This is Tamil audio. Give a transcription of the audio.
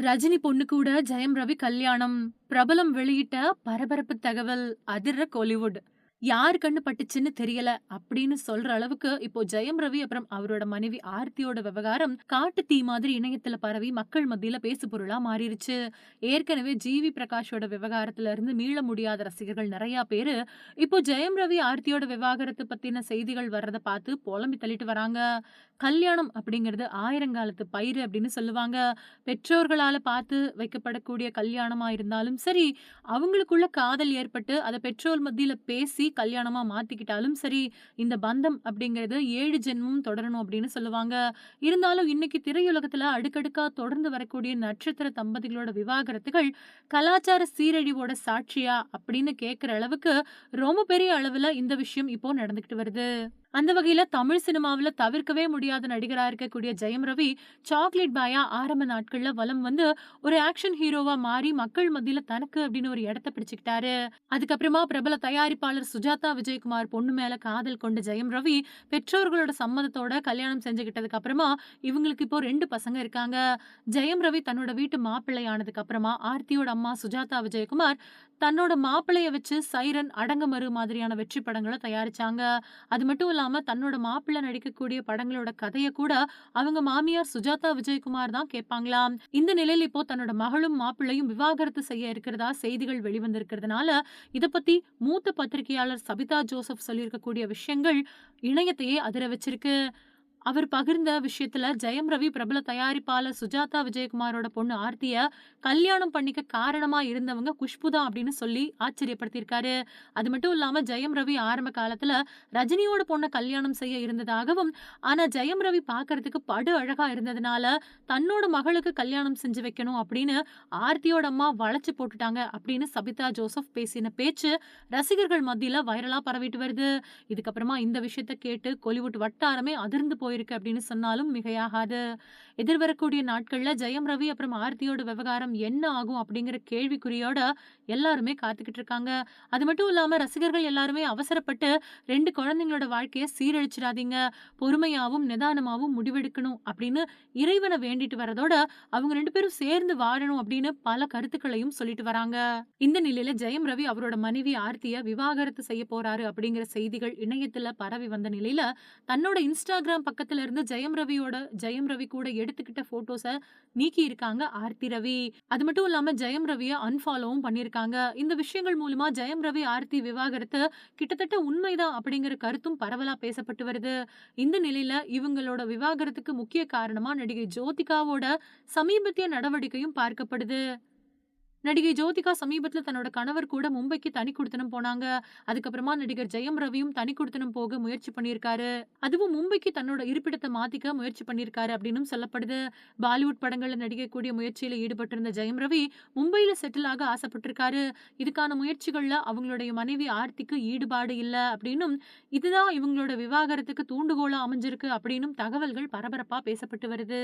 ரஜினி பொண்ணு கூட ஜெயம் ரவி கல்யாணம் பிரபலம் வெளியிட்ட பரபரப்பு தகவல் அதிர்ற கோலிவுட். யார் கண்ணு பட்டுச்சுன்னு தெரியல அப்படின்னு சொல்ற அளவுக்கு இப்போ ஜெயம் ரவி அப்புறம் அவரோட மனைவி ஆர்த்தியோட விவகாரம் காட்டு தீ மாதிரி இணையத்துல பரவி மக்கள் மத்தியில பேசு பொருளா மாறிடுச்சு ஏற்கனவே ஜிவி பிரகாஷோட விவகாரத்துல இருந்து மீள முடியாத ரசிகர்கள் நிறைய பேரு இப்போ ஜெயம் ரவி ஆர்த்தியோட விவகாரத்தை பத்தின செய்திகள் வர்றதை பார்த்து புலம்பி தள்ளிட்டு வராங்க. கல்யாணம் அப்படிங்கிறது ஆயிரங்காலத்து பயிர் அப்படின்னு சொல்லுவாங்க. பெற்றோர்களால பார்த்து வைக்கப்படக்கூடிய கல்யாணமா இருந்தாலும் சரி அவங்களுக்குள்ள காதல் ஏற்பட்டு அதை பெற்றோர் மத்தியில பேசி கல்யாணமா மாத்திக்கிட்டாலும் சரி இந்த பந்தம் அப்படிங்கிறது ஏழு ஜென்மம் தொடரணும் அப்படின்னு சொல்லுவாங்க. இருந்தாலும் இன்னைக்கு திரையுலகத்துல அடுக்கடுக்கா தொடர்ந்து வரக்கூடிய நட்சத்திர தம்பதிகளோட விவாகரத்துகள் கலாச்சார சீரழிவோட சாட்சியா அப்படின்னு கேட்குற அளவுக்கு ரொம்ப பெரிய அளவுல இந்த விஷயம் இப்போ நடந்துகிட்டு வருது. அந்த வகையில தமிழ் சினிமாவில் தவிர்க்கவே முடியாத நடிகராக இருக்கக்கூடிய ஜெயம் ரவி சாக்லேட் பாயா ஆரம்ப நாட்கள்ல வலம் வந்து ஒரு ஆக்ஷன் ஹீரோவா மாறி மக்கள் மத்தியில தனக்கு அப்படின்னு ஒரு இடத்த பிடிச்சுக்கிட்டாரு. அதுக்கப்புறமா பிரபல தயாரிப்பாளர் சுஜாதா விஜயகுமார் பொண்ணு மேல காதல் கொண்ட ஜெயம் ரவி பெற்றோர்களோட சம்மதத்தோட கல்யாணம் செஞ்சுக்கிட்டதுக்கு அப்புறமா இவங்களுக்கு இப்போ ரெண்டு பசங்க இருக்காங்க. ஜெயம் ரவி தன்னோட வீட்டு மாப்பிள்ளையானதுக்கு அப்புறமா ஆர்த்தியோட அம்மா சுஜாதா விஜயகுமார் தன்னோட மாப்பிள்ளைய வச்சு சைரன் அடங்கமறு மாதிரியான வெற்றி படங்களை தயாரிச்சாங்க. அது மட்டும் இல்லாம தன்னோட மாப்பிள்ளை நடிக்கக்கூடிய படங்களோட கதையை கூட அவங்க மாமியார் சுஜாதா விஜயகுமார் தான் கேட்பாங்களாம் இந்த நிலையில் இப்போ தன்னோட மகளும் மாப்பிள்ளையும் விவாகரத்து செய்ய இருக்கிறதா? செய்திகள் வெளிவந்திருக்கிறதுனால இத பத்தி மூத்த பத்திரிகையாளர் சபிதா ஜோசப் சொல்லியிருக்கக்கூடிய விஷயங்கள் இணையத்தையே அதிர வச்சிருக்கு. அவர் பகிர்ந்த விஷயத்துல ஜெயம் ரவி பிரபல தயாரிப்பாளர் சுஜாதா விஜயகுமாரோட பொண்ணு ஆர்த்திய கல்யாணம் பண்ணிக்க காரணமா இருந்தவங்க குஷ்புதா அப்படின்னு சொல்லி ஆச்சரியப்படுத்தியிருக்காரு. அது மட்டும் இல்லாம ஜெயம் ரவி ஆரம்ப காலத்துல ரஜினியோட பொண்ணை கல்யாணம் செய்ய இருந்ததாகவும் ஆனா ஜெயம் ரவி பாக்குறதுக்கு படு அழகா இருந்ததுனால தன்னோட மகளுக்கு கல்யாணம் செஞ்சு வைக்கணும் அப்படின்னு ஆர்த்தியோட அம்மா வளைச்சு போட்டுட்டாங்க அப்படின்னு சபிதா ஜோசப் பேசின பேச்சு ரசிகர்கள் மத்தியில வைரலா பரவிட்டு வருது. இதுக்கப்புறமா இந்த விஷயத்த கேட்டு கொலிவுட் வட்டாரமே அதிர்ந்து போயிருக்கு அப்படின்னு சொன்னாலும் மிகையாகாது. எதிர்வரக்கூடிய நாட்கள்ல ஜெயம் ரவி அப்புறம் ஆர்த்தியோட விவகாரம் என்ன ஆகும் அப்படிங்கிற கேள்விக்குறியோட எல்லாருமே காத்துக்கிட்டு இருக்காங்க. அது மட்டும் இல்லாம ரசிகர்கள் எல்லாருமே அவசரப்பட்டு ரெண்டு குழந்தைங்களோட வாழ்க்கையை சீரழிச்சிடாதீங்க. பொறுமையாவும் நிதானமாகவும் முடிவெடுக்கணும் அப்படின்னு இறைவனை வேண்டிட்டு வரதோட அவங்க ரெண்டு பேரும் சேர்ந்து வாழணும் அப்படின்னு பல கருத்துக்களையும் சொல்லிட்டு வராங்க. இந்த நிலையில ஜெயம் ரவி அவரோட மனைவி ஆர்த்திய விவாகரத்து செய்ய போறாரு அப்படிங்கிற செய்திகள் இணையத்துல பரவி வந்த நிலையில தன்னோட இன்ஸ்டாகிராம் பக்கம் பக்கத்துல இருந்து ஜெயம் ரவியோட ஜெயம் ரவி கூட எடுத்துக்கிட்ட போட்டோஸ நீக்கி இருக்காங்க ஆர்த்தி ரவி. அது மட்டும் இல்லாம ஜெயம் ரவிய அன்ஃபாலோவும் பண்ணிருக்காங்க இந்த விஷயங்கள் மூலமா ஜெயம் ரவி ஆர்த்தி விவாகரத்து கிட்டத்தட்ட உண்மைதான் அப்படிங்கிற கருத்தும் பரவலா பேசப்பட்டு வருது. இந்த நிலையில இவங்களோட விவாகரத்துக்கு முக்கிய காரணமா நடிகை ஜோதிகாவோட சமீபத்திய நடவடிக்கையும் பார்க்கப்படுது. நடிகை ஜோதிகா சமீபத்தில் தன்னோட கணவர் கூட மும்பைக்கு தனி கொடுத்தனம் போனாங்க. அதுக்கப்புறமா நடிகர் ஜெயம் ரவியும் தனி கொடுத்தனம் போக முயற்சி பண்ணியிருக்காரு. அதுவும் மும்பைக்கு தன்னோட இருப்பிடத்தை மாத்திக்க முயற்சி பண்ணியிருக்காரு அப்படின்னு சொல்லப்படுது. பாலிவுட் படங்கள்ல நடிக்கக்கூடிய முயற்சியில ஈடுபட்டிருந்த ஜெயம் ரவி மும்பையில செட்டில் ஆக ஆசைப்பட்டிருக்காரு. இதுக்கான முயற்சிகள்ல அவங்களுடைய மனைவி ஆர்த்திக்கு ஈடுபாடு இல்லை அப்படின்னும் இதுதான் இவங்களோட விவாகரத்துக்கு தூண்டுகோலா அமைஞ்சிருக்கு அப்படின்னும் தகவல்கள் பரபரப்பா பேசப்பட்டு வருது.